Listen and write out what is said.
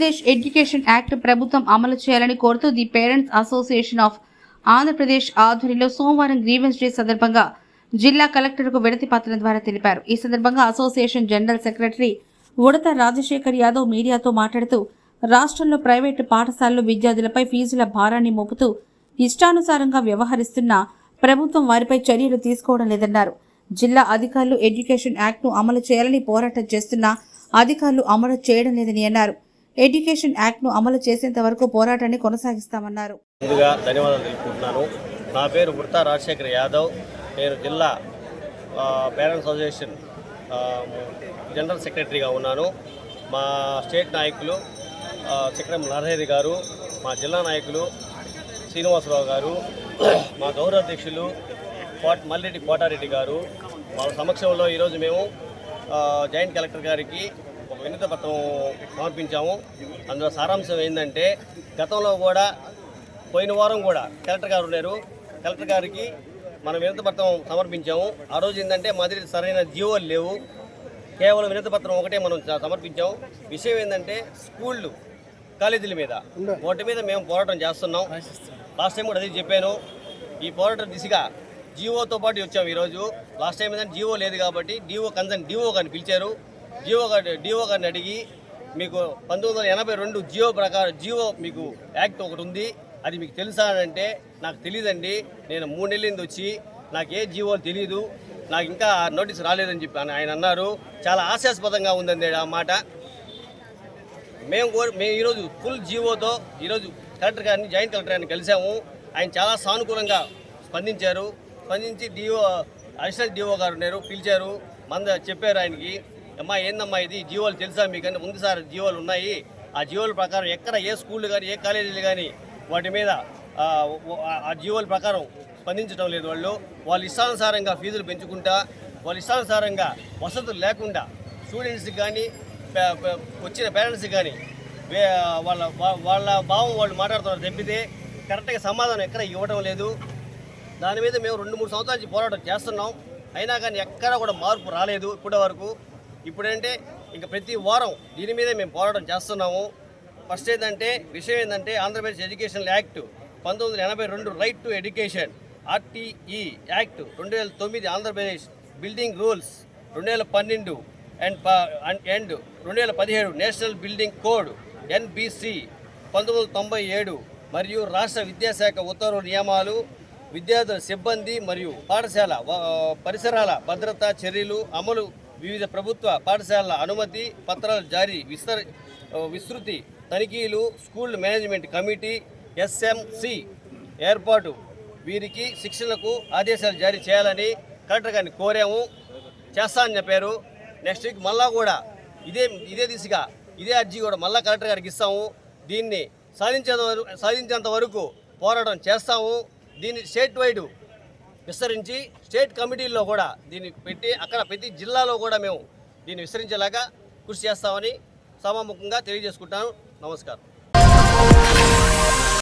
Andhra Pradesh education act ప్రభుత్వం అమలు చేయాలని కోరుతూ the parents association of Andhra Pradesh ఆధ్వర్యంలో సోమవారం గ్రీవెన్స్ డే సందర్భంగా జిల్లా కలెక్టర్కు విడతి పత్రం ద్వారా తెలిపారు. ఈ సందర్భంగా అసోసియేషన్ జనరల్ సెక్రటరీ ఉడత రాజశేఖర్ యాదవ్ మీడియాతో మాట్లాడుతూ రాష్ట్రంలో ప్రైవేటు పాఠశాలలు విద్యార్థులపై ఫీజుల భారాన్ని మోపుతూ ఇష్టానుసారంగా వ్యవహరిస్తున్న ప్రభుత్వం వారిపై చర్యలు తీసుకోవడం లేదన్నారు. జిల్లా అధికారులు ఎడ్యుకేషన్ యాక్ట్ను అమలు చేయాలని పోరాటం చేస్తున్నా అధికారులు అమలు చేయడం లేదని అన్నారు. ఎడ్యుకేషన్ యాక్ట్ను అమలు చేసేంత వరకు పోరాటాన్ని కొనసాగిస్తామన్నారు. ముందుగా ధన్యవాదాలు తెలుపుకుంటున్నాను. నా పేరు వృత్తా రాజశేఖర్ యాదవ్. నేను జిల్లా పేరెంట్స్ అసోసియేషన్ జనరల్ సెక్రటరీగా ఉన్నాను. మా స్టేట్ నాయకులు చక్రం నరహరి గారు మా జిల్లా నాయకులు శ్రీనివాసరావు గారు మా గౌరవ అధ్యక్షులు కోట మల్లెడ్డి కోటారెడ్డి గారు. మా సమక్షంలో ఈరోజు మేము జాయింట్ కలెక్టర్ గారికి వినత పత్రం సమర్పించాము. అందులో సారాంశం ఏంటంటే గతంలో కూడా పోయిన వారం కూడా కలెక్టర్ గారు ఉన్నారు. కలెక్టర్ గారికి మనం వినతపత్రం సమర్పించాము. ఆ రోజు ఏంటంటే మా దగ్గర సరైన జీవోలు లేవు. కేవలం వినతపత్రం ఒకటే మనం సమర్పించాము. విషయం ఏంటంటే స్కూళ్ళు కాలేజీల మీద వాటి మీద మేము పోరాటం చేస్తున్నాం. లాస్ట్ టైం కూడా అదే చెప్పాను. ఈ పోరాటం దిశగా జీవోతో పాటు వచ్చాము ఈరోజు. లాస్ట్ టైం ఏంటంటే జీవో లేదు కాబట్టి డిఓ కన్సర్న్ డిఓ కానీ పిలిచారు. జియో గారి డిఓ గారిని అడిగి మీకు పంతొమ్మిది వందల ఎనభై రెండు జియో ప్రకారం జియో మీకు యాక్ట్ ఒకటి ఉంది. అది మీకు తెలుసా అని అంటే నాకు తెలియదండి నేను మూడు నెలలింది వచ్చి నాకు ఏ జియో తెలియదు నాకు ఇంకా నోటీస్ రాలేదని చెప్పి ఆయన- ఆయన అన్నారు. చాలా ఆశాస్పదంగా ఉందండి ఆ మాట. మేము కోరి మేము ఈరోజు ఫుల్ జీవోతో ఈరోజు కలెక్టర్ గారిని జాయింట్ కలెక్టర్ గారిని కలిసాము ఆయన చాలా సానుకూలంగా స్పందించారు. స్పందించి డిఓ అడిషనల్ డిఓ గారు ఉన్నారు పిలిచారు. మంద చెప్పారు ఆయనకి. అమ్మా ఏందమ్మా ఇది? జీవోలు తెలుసా మీకంటే ఉంది సార్ జీవోలు ఉన్నాయి. ఆ జీవోల ప్రకారం ఎక్కడ ఏ స్కూళ్ళు కానీ ఏ కాలేజీలు కానీ వాటి మీద ఆ, జీవోల ప్రకారం స్పందించడం లేదు వాళ్ళు. వాళ్ళ ఇష్టానుసారంగా ఫీజులు పెంచుకుంటా వాళ్ళ ఇష్టానుసారంగా వసతులు లేకుండా స్టూడెంట్స్కి కానీ వచ్చిన పేరెంట్స్కి కానీ వాళ్ళ వాళ్ళ భావం వాళ్ళు మాట్లాడుతున్నారు తప్పితే కరెక్ట్గా సమాధానం ఎక్కడ ఇవ్వడం లేదు. దాని మీద మేము రెండు మూడు సంవత్సరాల నుంచి పోరాటం చేస్తున్నాం. అయినా కానీ ఎక్కడ కూడా మార్పు రాలేదు ఇప్పటి వరకు ఇప్పుడంటే ఇంకా ప్రతి వారం దీని మీదే మేము పోరాటం చేస్తున్నాము. ఫస్ట్ ఏంటంటే విషయం ఏంటంటే ఆంధ్రప్రదేశ్ ఎడ్యుకేషన్ యాక్ట్ పంతొమ్మిది వందల ఎనభై రెండు right to education RTE act రెండు వేల తొమ్మిది ఆంధ్రప్రదేశ్ బిల్డింగ్ రూల్స్ రెండు వేల పన్నెండు అండ్ ప- అండ్ అండ్ రెండు వేల పదిహేడు నేషనల్ బిల్డింగ్ కోడ్ ఎన్బిసి పంతొమ్మిది వందల తొంభై ఏడు మరియు రాష్ట్ర విద్యాశాఖ ఉత్తర్వు నియమాలు విద్యార్థుల సిబ్బంది మరియు పాఠశాల పరిసరాల భద్రతా చర్యలు అమలు వివిధ ప్రభుత్వ పాఠశాలల అనుమతి పత్రాల జారీ విస్తర విస్తృతి తనిఖీలు స్కూల్ మేనేజ్మెంట్ కమిటీ ఎస్ఎంసి ఏర్పాటు. వీరికి శిక్షణకు ఆదేశాలు జారీ చేయాలని కలెక్టర్ గారిని కోరాము. చేస్తా అని చెప్పారు. నెక్స్ట్ వీక్ మళ్ళా కూడా ఇదే ఇదే దిశగా ఇదే అర్జీ కూడా మళ్ళా కలెక్టర్ గారికి ఇస్తాము. దీన్ని సాధించేంత వరకు సాధించేంత వరకు పోరాటం చేస్తాము. దీన్ని స్టేట్ వైడ్ విస్తరించి స్టేట్ కమిటీల్లో కూడా దీన్ని పెట్టి అక్కడ ప్రతి జిల్లాలో కూడా మేము దీన్ని విస్తరించేలాగా కృషి చేస్తామని సభాముఖంగా తెలియజేసుకుంటాను. నమస్కారం.